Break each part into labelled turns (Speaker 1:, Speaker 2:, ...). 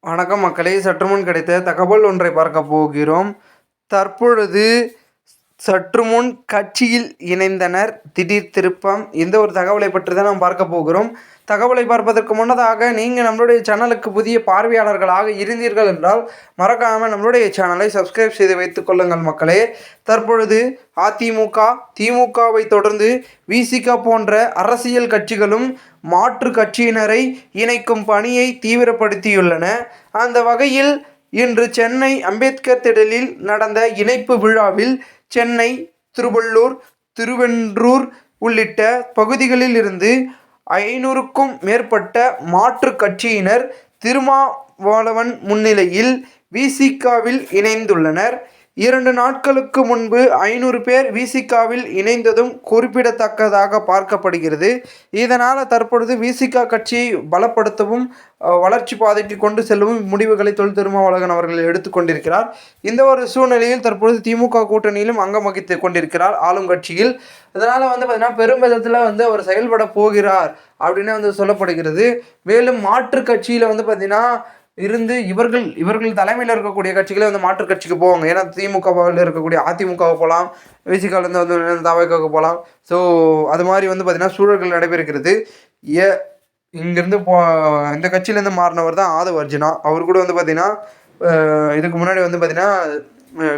Speaker 1: வணக்கம் மக்களே சற்றுமுன் கிடைத்த தகவல் ஒன்றை பார்க்க போகிறோம். தற்பொழுது சற்று முன் கட்சியில் இணைந்தனர். திடீர் திருப்பம். இந்த ஒரு தகவலை பற்றி தான் நாம் பார்க்க போகிறோம். தகவலை பார்ப்பதற்கு முன்னதாக நீங்கள் நம்மளுடைய சேனலுக்கு புதிய பார்வையாளர்களாக இருந்தீர்கள் என்றால் மறக்காமல் நம்மளுடைய சேனலை சப்ஸ்கிரைப் செய்து வைத்துக் கொள்ளுங்கள் மக்களே. தற்பொழுது அதிமுக திமுகவை தொடர்ந்து விசிக போன்ற அரசியல் கட்சிகளும் மாற்று கட்சியினரை இணைக்கும் பணியை தீவிரப்படுத்தியுள்ளன. அந்த வகையில் இன்று சென்னை அம்பேத்கர் திடலில் நடந்த இணைப்பு விழாவில் சென்னை திருவள்ளூர் திருவென்றூர் உள்ளிட்ட பகுதிகளில் இருந்து ஐநூறுக்கும் மேற்பட்ட மாற்றுக் கட்சியினர் திருமாவளவன் முன்னிலையில் விசிகாவில் இணைந்துள்ளனர். இரண்டு நாட்களுக்கு முன்பு ஐநூறு பேர் விசிகாவில் இணைந்ததும் குறிப்பிடத்தக்கதாக பார்க்கப்படுகிறது. இதனால் தற்பொழுது விசிகா கட்சியை பலப்படுத்தவும் வளர்ச்சி பாதைக்கு கொண்டு செல்லவும் முடிவுகளை தொல் திருமாவளவன் அவர்கள் எடுத்துக்கொண்டிருக்கிறார் இந்த ஒரு சூழ்நிலையில் தற்பொழுது திமுக கூட்டணியிலும் அங்கம் வகித்து கொண்டிருக்கிறார் ஆளும் கட்சியில். இதனால் வந்து பார்த்திங்கன்னா பெரும் விதத்தில் வந்து அவர் செயல்பட போகிறார் அப்படின்னு வந்து சொல்லப்படுகிறது. மேலும் மாற்று கட்சியில் வந்து பார்த்திங்கன்னா இருந்து இவர்கள் இவர்கள் தலைமையில் இருக்கக்கூடிய கட்சிகளே வந்து மாற்றுக் கட்சிக்கு போவாங்க. ஏன்னா திமுகவில் இருக்கக்கூடிய அதிமுகவை போகலாம் விசிகாலேருந்து வந்து தவைக்காவுக்கு போகலாம். ஸோ அது மாதிரி வந்து பார்த்திங்கன்னா சூழல்கள் நடைபெறுகிறது. ஏ இங்கேருந்து போ இந்த கட்சியிலேருந்து மாறினவர் தான் ஆதவ அர்ஜுனா. அவர் கூட வந்து பார்த்திங்கன்னா இதுக்கு முன்னாடி வந்து பார்த்திங்கன்னா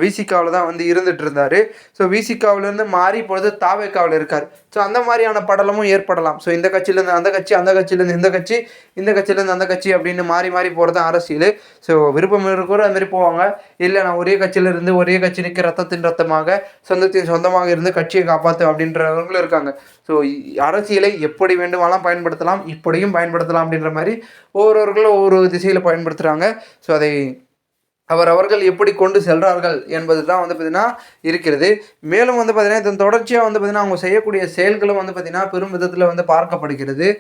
Speaker 1: விசிகாவில் தான் வந்து இருந்துட்டு இருந்தார் ஸோ விசிகாவிலேருந்து மாறி பொழுது தாவேக்காவில் இருக்கார். ஸோ அந்த மாதிரியான படலமும் ஏற்படலாம். ஸோ இந்த கட்சியிலேருந்து அந்த கட்சி அந்த கட்சியிலேருந்து இந்த கட்சி இந்த கட்சியிலேருந்து அந்த கட்சி அப்படின்னு மாறி மாறி போகிறது தான் அரசியல். ஸோ விருப்பம் இருக்கிற அதுமாரி மாதிரி போவாங்க. இல்லை நான் ஒரே கட்சியிலேருந்து ஒரே கட்சி நிற்க ரத்தத்தின் ரத்தமாக சொந்தத்தின் சொந்தமாக இருந்து கட்சியை காப்பாற்று அப்படின்றவங்களும் இருக்காங்க. ஸோ அரசியலை எப்படி வேண்டுமானாலும் பயன்படுத்தலாம் இப்படியும் பயன்படுத்தலாம் அப்படின்ற மாதிரி ஒவ்வொருவர்களும் ஒவ்வொரு திசையில் பயன்படுத்துகிறாங்க ஸோ அதை அவர் அவர்கள் எப்படி கொண்டு செல்கிறார்கள் என்பது தான் வந்து பார்த்திங்கன்னா இருக்கிறது. மேலும் வந்து பார்த்திங்கன்னா இதன் தொடர்ச்சியாக வந்து பார்த்திங்கன்னா அவங்க செய்யக்கூடிய செயல்களும் வந்து பார்த்திங்கன்னா பெரும் விதத்தில் வந்து பார்க்கப்படுகிறது.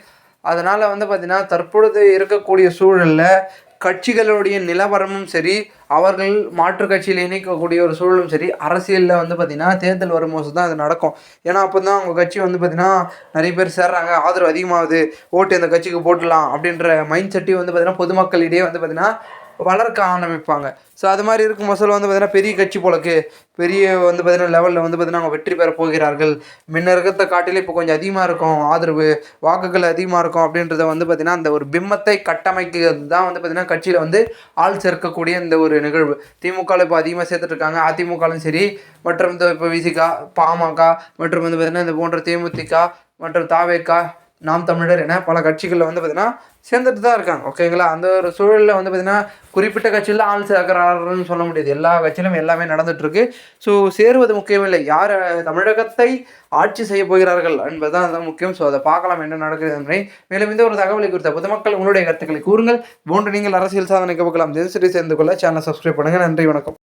Speaker 1: அதனால் வந்து பார்த்திங்கன்னா தற்பொழுது இருக்கக்கூடிய சூழலில் கட்சிகளுடைய நிலவரமும் சரி அவர்கள் மாற்று கட்சியில் இணைக்கக்கூடிய ஒரு சூழலும் சரி அரசியலில் வந்து பார்த்திங்கன்னா தேர்தல் வரும்போது தான் அது நடக்கும். ஏன்னா அப்போ தான் அவங்க கட்சி வந்து பார்த்திங்கன்னா நிறைய பேர் சேர்றாங்க ஆதரவு அதிகமாகுது ஓட்டு இந்த கட்சிக்கு போட்டலாம் அப்படின்ற மைண்ட் செட்டையும் வந்து பார்த்திங்கன்னா பொதுமக்களிடையே வந்து பார்த்திங்கன்னா வளர்க்க ஆரம்பிப்பாங்க. ஸோ அது மாதிரி இருக்கும் மசோல் வந்து பார்த்திங்கன்னா பெரிய கட்சி போலக்கு பெரிய வந்து பார்த்திங்கன்னா லெவலில் வந்து பார்த்திங்கன்னா அவங்க வெற்றி பெற போகிறார்கள். முன்ன இருக்கிறத காட்டிலே இப்போ கொஞ்சம் அதிகமாக இருக்கும். ஆதரவு வாக்குகள் அதிகமாக இருக்கும் அப்படின்றத வந்து பார்த்திங்கன்னா அந்த ஒரு பிம்பத்தை கட்டமைக்கிறது தான் வந்து பார்த்திங்கன்னா கட்சியில் வந்து ஆள் சேர்க்கக்கூடிய இந்த ஒரு நிகழ்வு. திமுகவில் இப்போ அதிகமாக சேர்த்துட்ருக்காங்க அதிமுகலும் சரி மற்றும் இந்த இப்போ விசிகா பாமக மற்றும் வந்து பார்த்திங்கன்னா இந்த போன்ற தேமுதிக மற்றும் தாவேக்கா நாம் தமிழர் என பல கட்சிகளில் வந்து பார்த்திங்கன்னா சேர்ந்துட்டு தான் இருக்காங்க ஓகேங்களா அந்த ஒரு சூழலில் வந்து பார்த்திங்கன்னா குறிப்பிட்ட கட்சியில் ஆள் சேர்க்கிறாருன்னு சொல்ல முடியாது. எல்லா கட்சியிலும் எல்லாமே நடந்துகிட்ருக்கு ஸோ சேருவது முக்கியமில்லை. யார் தமிழகத்தை ஆட்சி செய்ய போகிறார்கள் என்பது தான் முக்கியம். ஸோ அதை பார்க்கலாம் என்ன நடக்கிறது என்பதை. மேலும் இந்த ஒரு தகவலை குறித்த பொதுமக்கள் உங்களுடைய கருத்துக்களை கூறுங்கள். போன்று நீங்கள் அரசியல் சாதனை போகலாம். தினசரி சேர்ந்து கொள்ள சேனலை சப்ஸ்கிரைப் பண்ணுங்கள் நன்றி வணக்கம்.